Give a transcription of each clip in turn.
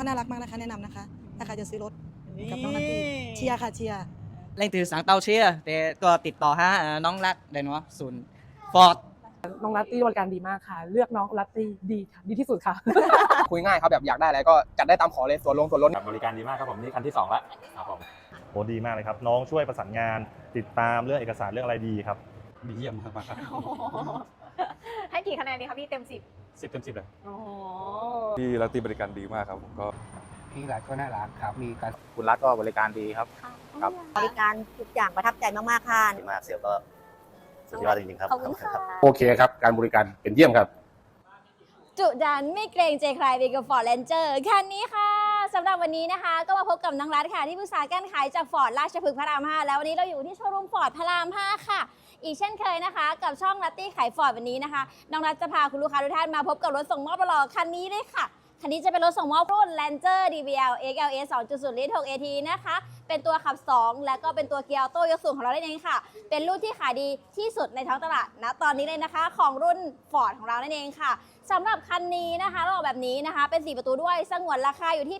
เขาน่ารักมากนะคะ แนะนำนะคะ ถ้าใครจะซื้อรถกับน้องนัตตี้เชียร์ค่ะเชียร์ lên từ sáng tàu chia để có ติดต่อหาเอ่อน้องรักได้เนาะศูนย์ฟอร์ด น้องลัตตี้บริการดีมากค่ะ เลือกน้องลัตตี้ดีค่ะดีที่สุดค่ะ คุยง่ายครับแบบอยากได้อะไรก็จัดได้ตามขอเลยส่วนลงส่วนลดครับบริการดีมากครับผมนี่คันที่สองแล้วครับผมโหดีมากเลยครับ น้องช่วยประสานงาน ติดตามเรื่องเอกสารเรื่องอะไรดีครับดีเยี่ยมมากครับโอ้โหให้กี่คะแนนดีคะพี่เต็มสิบสิบเต็มสิบเลย โอ้โห ที่รัตตีบริการดีมากครับผมก็ พี่รัฐก็น่ารักครับ มีการ คุณรัฐก็บริการดีครับ ครับ บริการทุกอย่างประทับใจมากๆค่ะ ดีมากเซลล์ก็สุดยอดจริงๆครับ ขอบคุณค่ะ โอเคครับ การบริการเป็นเยี่ยมครับ จุดันไม่เกรงใจใครไปกับ Ford Ranger คันนี้ค่ะสำหรับวันนี้นะคะ ก็มาพบกับน้องรัฐค่ะ ที่ปรึกษาการขายจาก Ford ราชพฤกษ์พระราม 5 แล้ววันนี้เราอยู่ที่โชว์รูม Ford พระราม 5 ค่ะ อีกเช่นเคยนะคะ กับช่องรัตตี้ขายฟอร์ดวันนี้นะคะ น้องรัตจะพาคุณลูกค้าทุกท่านมาพบกับรถส่งมอบหล่อคันนี้เลยค่ะ คันนี้จะเป็นรถส่งมอบรุ่น Ranger DBL XLS 2.0 ลิตร 6 AT นะคะ เป็นตัวขับ 2 และก็เป็นตัวเกียร์ออโต้ยกสูงของเราได้เองค่ะ เป็นรุ่นที่ขายดีที่สุดในท้องตลาดนะตอนนี้เลยนะคะ ของรุ่น Ford ของเรานั่นเองค่ะสำหรับคันนี้นะคะเราออกแบบนี้นะคะ เป็น 4 ประตูด้วยสงวนราคาอยู่ที่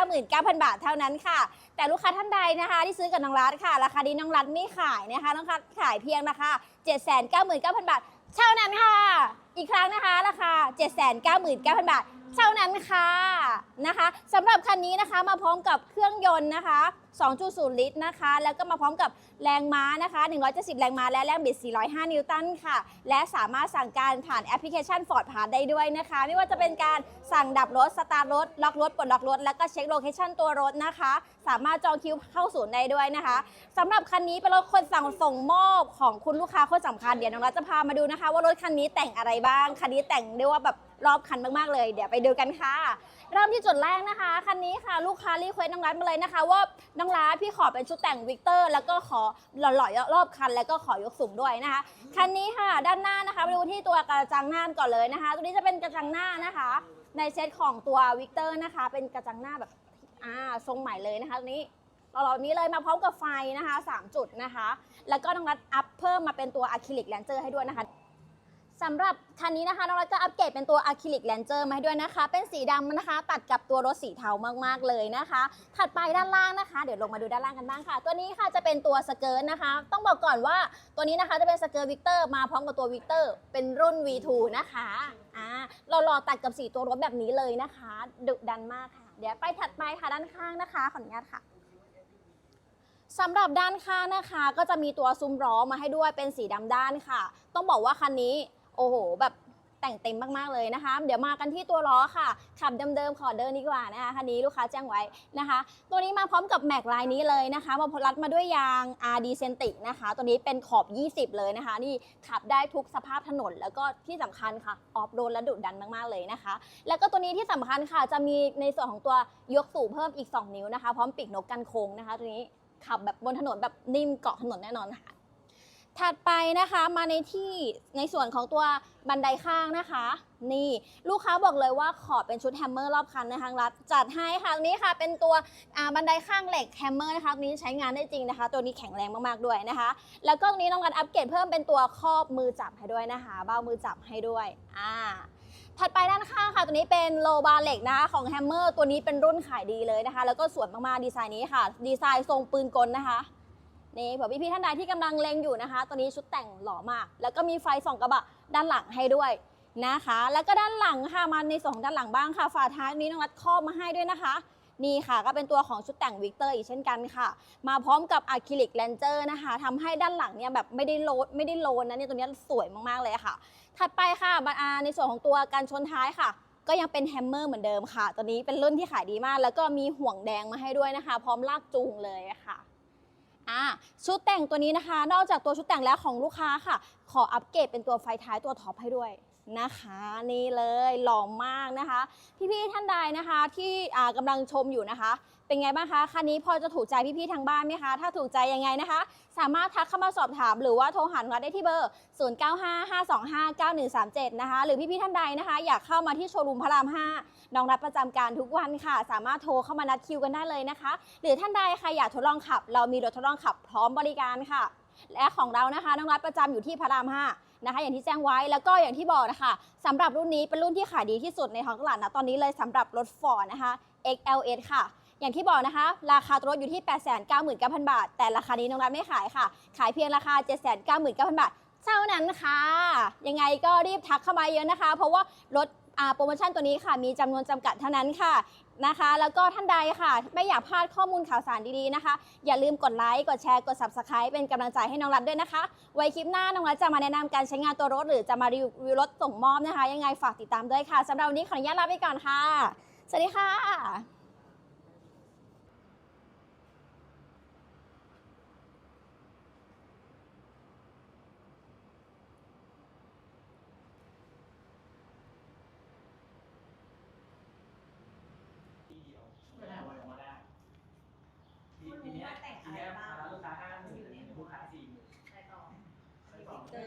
899,000 บาทเท่านั้นค่ะ แต่ลูกค้าท่านใดนะคะ ที่ซื้อกับน้องรัฐค่ะ ราคานี้น้องรัฐไม่ขายนะคะน้องรัฐขายเพียงราคา799,000 บาทเท่านั้นค่ะ อีกครั้งนะคะราคา 799,000 บาท เท่านั้นค่ะนะคะสำหรับคันนี้นะคะมาพร้อมกับเครื่องยนต์นะคะ 2.0 ลิตรนะคะ แล้วก็มาพร้อมกับแรงม้านะคะ 170 แรงม้าและแรงบิด 405 นิวตันค่ะ และสามารถสั่งการผ่านแอปพลิเคชัน Ford Pass ได้ด้วยนะคะ ไม่ว่าจะเป็นการสั่งดับรถ สตาร์ทรถ ล็อกรถ ปลดล็อกรถ แล้วก็เช็คโลเคชันตัวรถนะคะ สามารถจองคิวเข้าศูนย์ได้ด้วยนะคะสำหรับคันนี้เป็นรถคนสั่งส่งมอบของคุณลูกค้าคนสำคัญเดี๋ยวน้องรัฐจะพามาดูนะคะ ว่ารถคันนี้แต่งอะไรบ้างคันนี้แต่งเรียกว่าแบบรอบคันมากๆเลยเดี๋ยวไปดูกันค่ะ เริ่มที่จุดแรกนะคะ คันนี้ค่ะลูกค้ารีเควสน้องรัฐมาเลยนะคะ ว่าน้องรัฐพี่ขอเป็นชุดแต่งวิกเตอร์ แล้วก็ขอหล่อๆรอบคัน แล้วก็ขอยกสูงด้วยนะคะ คันนี้ค่ะด้านหน้านะคะไปดูที่ตัวกระจังหน้าก่อนเลยนะคะ ตัวนี้จะเป็นกระจังหน้านะคะ ในเซตของตัววิกเตอร์นะคะ เป็นกระจังหน้าแบบอ่าทรงใหม่เลยนะคะตัวนี้เราเรานี้เลยมาพร้อมกับไฟนะคะ 3 จุดนะคะ แล้วก็น้องรัฐอัพเพิ่มมาเป็นตัวอะคริลิกแลนเจอร์ให้ด้วยนะคะ สำหรับคันนี้นะคะน้องรัฐก็อัปเกรดเป็นตัวอะคริลิกแลนเจอร์มาให้ด้วยนะคะ เป็นสีดำนะคะ ตัดกับตัวรถสีเทามากๆเลยนะคะ ถัดไปด้านล่างนะคะ เดี๋ยวลงมาดูด้านล่างกันบ้างค่ะ ตัวนี้ค่ะจะเป็นตัวสเกิร์ตนะคะ ต้องบอกก่อนว่าตัวนี้นะคะจะเป็นสเกิร์ตวิกเตอร์มาพร้อมกับตัววิกเตอร์เป็นรุ่น V2 นะคะอ่าเรารอตัดกับสีตัวรถแบบนี้เลยนะคะ ดุดันมากค่ะ เดี๋ยวไปถัดไปค่ะด้านข้างนะคะขออนุญาตค่ะสำหรับด้านข้างนะคะ ก็จะมีตัวซุ้มล้อมาให้ด้วยเป็นสีดำด้านค่ะ ต้องบอกว่าคันนี้ โอ้โห แบบแต่งเต็มมากๆเลยนะคะ เดี๋ยวมากันที่ตัวล้อค่ะ ขับเดิมๆขอเดินดีกว่านะคะคันนี้ลูกค้าแจ้งไว้นะคะ ตัวนี้มาพร้อมกับแม็กลายนี้เลยนะคะ มารัดมาด้วยยาง RD c e n t i c นะคะ ตัวนี้เป็นขอบ 20 เลยนะคะ นี่ขับได้ทุกสภาพถนน แล้วก็ที่สำคัญค่ะ ออฟโรดและดุดันมากๆเลยนะคะ แล้วก็ตัวนี้ที่สำคัญค่ะ จะมีในส่วนของตัวยกสูงเพิ่มอีก 2 นิ้วนะคะ พร้อมปีกนกกันโค้งนะคะ ตัวนี้ขับแบบบนถนนแบบนิ่มเกาะถนนแน่นอนค่ะ ถัดไปนะคะมาในที่ในส่วนของตัวบันไดข้างนะคะ นี่ลูกค้าบอกเลยว่าขอเป็นชุดแฮมเมอร์รอบคันในทางรัฐจัดให้ค่ะนนี้ค่ะ เป็นตัวบันไดข้างเหล็กแฮมเมอร์นะคะอันนี้ใช้งานได้จริงนะคะ ตัวนี้แข็งแรงมากๆด้วยนะคะ แล้วก็ตรงนี้น้องรัฐอัปเกรดเพิ่มเป็นตัวครอบมือจับให้ด้วยนะคะเบ้ามือจับให้ด้วยอ่าถัดไปด้านข้างค่ะ ตัวนี้เป็นโลบาร์เหล็กนะคะของแฮมเมอร์ตัวนี้เป็นรุ่นขายดีเลยนะคะ แล้วก็สวยมากๆดีไซน์นี้ค่ะ ดีไซน์ทรงปืนกลนะคะ นี่เผื่อพี่ๆท่านใดที่กำลังเลงอยู่นะคะ ตัวนี้ชุดแต่งหล่อมาก แล้วก็มีไฟส่องกระบะด้านหลังให้ด้วยนะคะ แล้วก็ด้านหลังค่ะมาในส่วนของด้านหลังบ้างค่ะฝาท้ายนี้น้องรัดครอบมาให้ด้วยนะคะนี่ค่ะก็เป็นตัวของชุดแต่งวิกเตอร์อีกเช่นกันค่ะ มาพร้อมกับอะคริลิกแลนเจอร์นะคะทำให้ด้านหลังเนี่ยแบบไม่ได้โลดไม่ได้โลนนะเนี่ยตัวนี้สวยมากๆเลยค่ะ ถัดไปค่ะมาอ่าในส่วนของตัวการชนท้ายค่ะ ก็ยังเป็นแฮมเมอร์เหมือนเดิมค่ะ ตัวนี้เป็นรุ่นที่ขายดีมาก แล้วก็มีห่วงแดงมาให้ด้วยนะคะ พร้อมลากจูงเลยค่ะ อ่าชุดแต่งตัวนี้นะคะ นอกจากตัวชุดแต่งแล้วของลูกค้าค่ะ ขออัปเกรดเป็นตัวไฟท้ายตัวท็อปให้ด้วย นะคะนี่เลยหล่อมากนะคะ พี่ๆท่านใดนะคะที่อ่ากำลังชมอยู่นะคะ เป็นไงบ้างคะคันนี้พอจะถูกใจพี่ๆทางบ้านไหมคะถ้าถูกใจยังไงนะคะ สามารถทักเข้ามาสอบถามหรือว่าโทรหาเราได้ที่เบอร์ 0955259137 นะคะ หรือพี่ๆท่านใดนะคะ อยากเข้ามาที่โชว์รูมพระราม 5 น้องรับประจำการทุกวันค่ะ สามารถโทรเข้ามานัดคิวกันได้เลยนะคะ หรือท่านใดใครอยากทดลองขับ เรามีรถทดลองขับพร้อมบริการค่ะ และของเรานะคะน้องรัฐประจำอยู่ที่พระราม5นะคะ อย่างที่แจ้งไว้แล้วก็อย่างที่บอกนะคะสำหรับรุ่นนี้เป็นรุ่นที่ขายดีที่สุดในท้องตลาดนะตอนนี้เลยสำหรับรถฟอร์ดนะคะ XLS ค่ะ อย่างที่บอกนะคะ ราคาตัวรถอยู่ที่ 899,000 บาท แต่ราคานี้น้องรัฐไม่ขายค่ะ ขายเพียงราคา 799,000 บาทเท่านั้นค่ะ ยังไงก็รีบทักเข้ามาเยอะนะคะ เพราะว่ารถโปรโมชั่นตัวนี้ค่ะ มีจำนวนจำกัดเท่านั้นค่ะ นะคะ แล้วก็ท่านใดค่ะ ไม่อยากพลาดข้อมูลข่าวสารดีๆนะคะ อย่าลืมกดไลค์ กดแชร์ กด Subscribe เป็นกำลังใจให้น้องรัฐด้วยนะคะ ไว้คลิปหน้าน้องรัฐจะมาแนะนำการใช้งานตัวรถ หรือจะมารีวิวรถส่งมอบนะคะ ยังไงฝากติดตามด้วยค่ะสำหรับวันนี้ขออนุญาตลาไปก่อนค่ะ สวัสดีค่ะ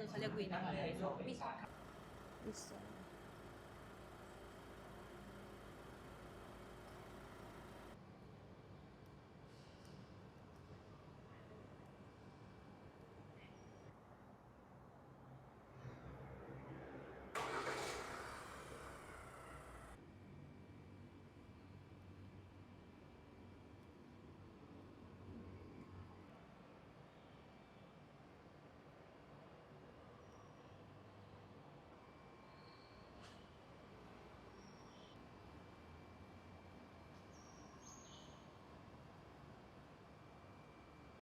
เขาเรียกวินอะไร